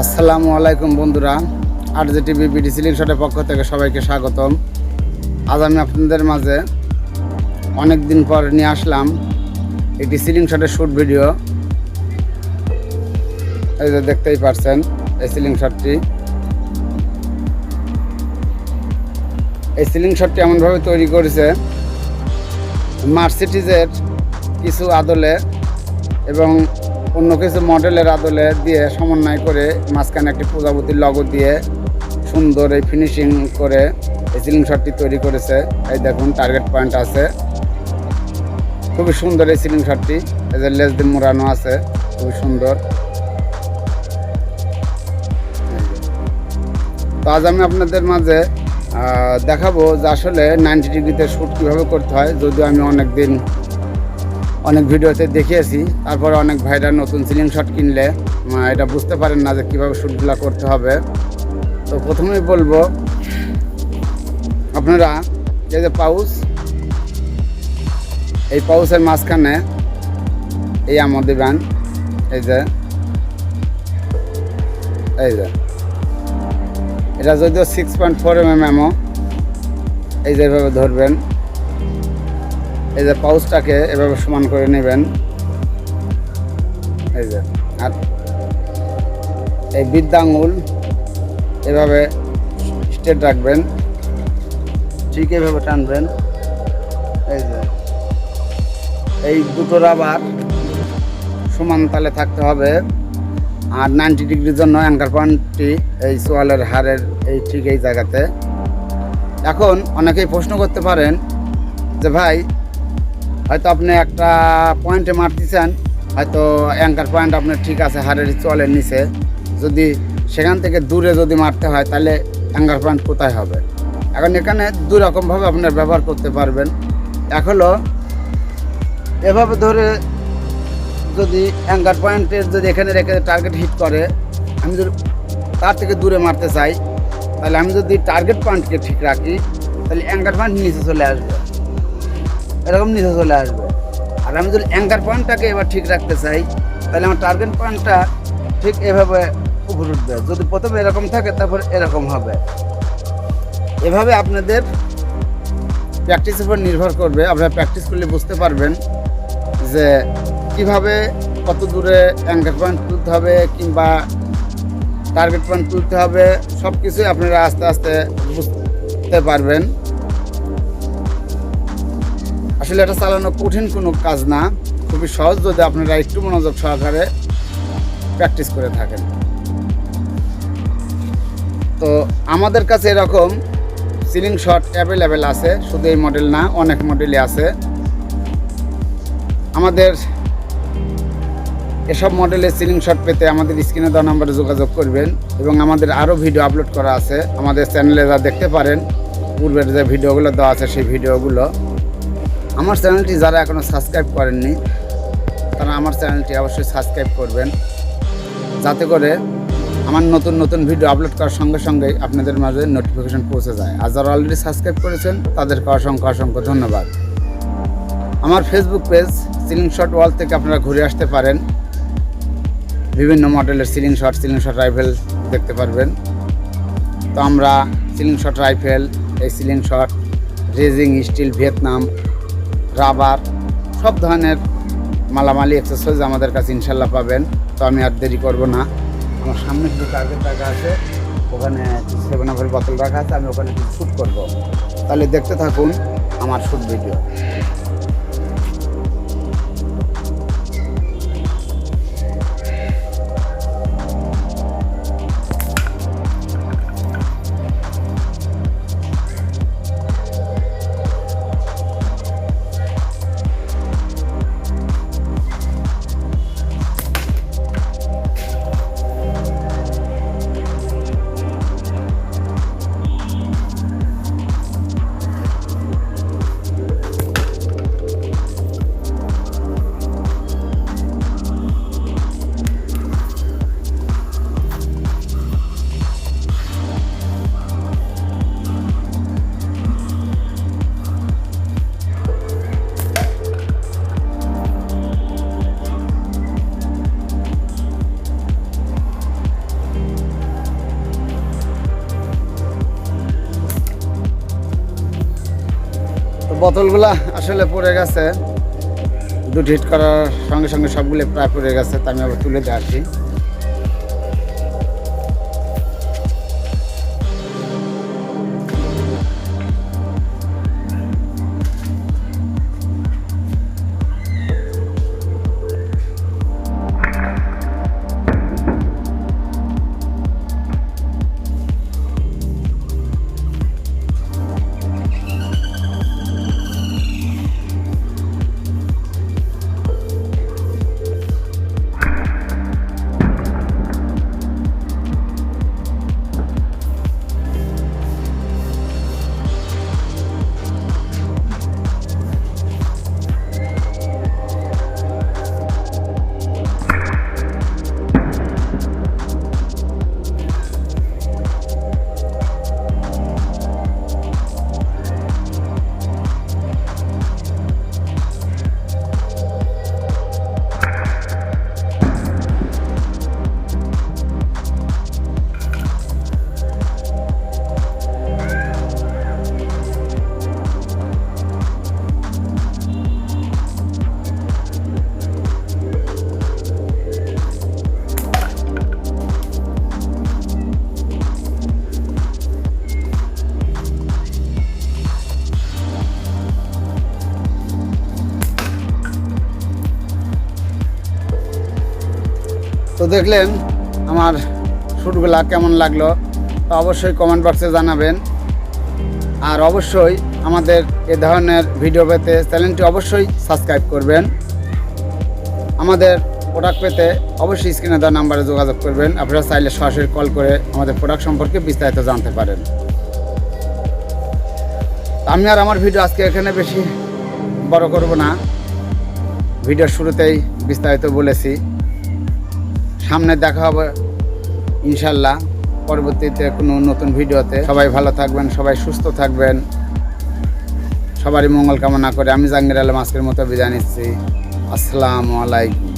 আসসালামু আলাইকুম বন্ধুরা আর জি টিভি বিডি সিলিং শটের পক্ষ থেকে সবাইকে স্বাগতম। আজ আমি আপনাদের মাঝে অনেক দিন পর নিয়ে আসলাম একটি সিলিং শটের শ্যুট ভিডিও। এই যে দেখতেই পারছেন, এই সিলিং শটটি এই সিলিং শটটি এমনভাবে তৈরি করেছে, মার্সিডিজের কিছু আদলে এবং অন্য কিছু মডেলের আদলে দিয়ে সমন্বয় করে মাঝখানে একটি প্রজাপতির লগো দিয়ে সুন্দর এই ফিনিশিং করে এই সিলিং শটটি তৈরি করেছে। এই দেখুন টার্গেট পয়েন্ট আছে। খুবই সুন্দর এই সিলিং শটটি এদের লেস দিয়ে মোড়ানো আছে, খুবই সুন্দর। তো আজ আমি আপনাদের মাঝে দেখাবো যে আসলে নাইনটি ডিগ্রিতে শ্যুট কীভাবে করতে হয়। যদিও আমি অনেক দিন অনেক ভিডিওতে দেখিয়েছি, তারপরে অনেক ভাইরা নতুন সিলিং শট কিনলে এটা বুঝতে পারেন না যে কীভাবে শ্যুটগুলো করতে হবে। তো প্রথমেই বলব, আপনারা এই যে পাউস এই পাউসের মাঝখানে এই আমল দিবেন, এই যে এই যে। এটা যদিও six point four M M এমও এই যে এভাবে ধরবেন। এই যে পাউচটাকে এভাবে সমান করে নেবেন। এই যে, আর এই বৃদ্ধ আঙুল এভাবে স্টেট রাখবেন। ঠিক এভাবে টানবেন। এই যে, এই দুটো রাবার সমান তালে থাকতে হবে। আর নাইনটি ডিগ্রির জন্য অ্যাঙ্কার পয়েন্টটি এই সোয়ালের হারের এই ঠিক এই জায়গাতে। এখন অনেকেই প্রশ্ন করতে পারেন যে ভাই হয়তো আপনি একটা পয়েন্টে মারতেছেন, হয়তো অ্যাঙ্কার পয়েন্ট আপনার ঠিক আছে হারের চলের নিচে। যদি সেখান থেকে দূরে যদি মারতে হয়, তাহলে অ্যাঙ্কার পয়েন্ট কোথায় হবে? এখন এখানে দু রকমভাবে আপনার ব্যবহার করতে পারবেন। এক হলো, এভাবে ধরে যদি অ্যাঙ্কার পয়েন্টের যদি এখানে রেখে টার্গেট হিট করে, আমি যদি তার থেকে দূরে মারতে চাই, তাহলে আমি যদি টার্গেট পয়েন্টকে ঠিক রাখি, তাহলে অ্যাঙ্কার পয়েন্ট নিচে চলে আসবে। এরকম নিচে চলে আসবে। আর আমি যদি অ্যাঙ্কার পয়েন্টটাকে এবার ঠিক রাখতে চাই, তাহলে আমার টার্গেট পয়েন্টটা ঠিক এভাবে উপর উঠবে। যদি প্রথমে এরকম থাকে, তারপর এরকম হবে। এভাবে আপনাদের প্র্যাকটিসের উপর নির্ভর করবে। আপনারা প্র্যাকটিস করলে বুঝতে পারবেন যে কীভাবে কত দূরে অ্যাঙ্কার পয়েন্ট তুলতে হবে কিংবা টার্গেট পয়েন্ট তুলতে হবে সব কিছুই আপনারা আস্তে আস্তে বুঝতে পারবেন। আসলে চালানো কঠিন কোনো কাজ না। খুবই সহজ যদি আপনারা একটু মনোযোগ সহকারে প্র্যাকটিস করে থাকেন। তো আমাদের কাছে এরকম সিলিং শট অ্যাভেলেবেল আছে। শুধু এই মডেল না, অনেক মডেলই আছে। আমাদের এসব মডেলের সিলিং শট পেতে আমাদের স্ক্রিনে দেওয়া নম্বরে যোগাযোগ করবেন এবং আমাদের আরও ভিডিও আপলোড করা আছে। আমাদের চ্যানেলে যা দেখতে পারেন, পূর্বের যে ভিডিওগুলো দেওয়া আছে সেই ভিডিওগুলো আমার চ্যানেলটি যারা এখনও সাবস্ক্রাইব করেননি, তারা আমার চ্যানেলটি অবশ্যই সাবস্ক্রাইব করবেন। যাতে করে আমার নতুন নতুন ভিডিও আপলোড করার সঙ্গে সঙ্গেই আপনাদের মাঝে নোটিফিকেশন পৌঁছে যায়। আর যারা অলরেডি সাবস্ক্রাইব করেছেন, তাদেরকে অসংখ্য অসংখ্য ধন্যবাদ। আমার Facebook page ceiling shot wall থেকে আপনারা ঘুরে আসতে পারেন। বিভিন্ন মডেলের ceiling shot ceiling shot rifle দেখতে পারবেন। তো আমরা সিলিং শট রাইফেল এই ceiling shot raising steel Vietnam rubber, সব ধরনের মালামালি এক্সারসাইজ আমাদের কাছে ইনশাল্লাহ পাবেন। তো আমি আর দেরি করব না। আমার সামনে যে টার্গেট রাখা আছে। ওখানে সেভেন আপের বোতল রাখা আছে। আমি ওখানে শ্যুট করব। তাহলে দেখতে থাকুন আমার শ্যুট ভিডিও বোতলগুলা আসলে পড়ে গেছে। দুটো হিট করার সঙ্গে সঙ্গে সবগুলো প্রায় পড়ে গেছে, তা আমি আবার তুলে দিয়ে আসি। তো দেখলেন আমার শ্যুটগুলা কেমন লাগল, তো অবশ্যই কমেন্ট বক্সে জানাবেন। আর অবশ্যই আমাদের এ ধরনের ভিডিও পেতে চ্যানেলটি অবশ্যই সাবস্ক্রাইব করবেন। আমাদের প্রোডাক্ট পেতে অবশ্যই স্ক্রিনে দেওয়া নাম্বারে যোগাযোগ করবেন। আপনারা চাইলে সরাসরি কল করে আমাদের প্রোডাক্ট সম্পর্কে বিস্তারিত জানতে পারেন। আমি আর আমার ভিডিও আজকে এখানে বেশি বড় করব না। ভিডিওর শুরুতেই বিস্তারিত বলেছি। সামনে দেখা হবে, ইনশাল্লাহ। পরবর্তীতে কোনো নতুন ভিডিওতে। সবাই ভালো থাকবেন, সবাই সুস্থ থাকবেন। সবারই মঙ্গল কামনা করে আমি জাহাঙ্গীর আলম আজকের মতো বিদায় নিচ্ছি। আসসালামু আলাইকুম।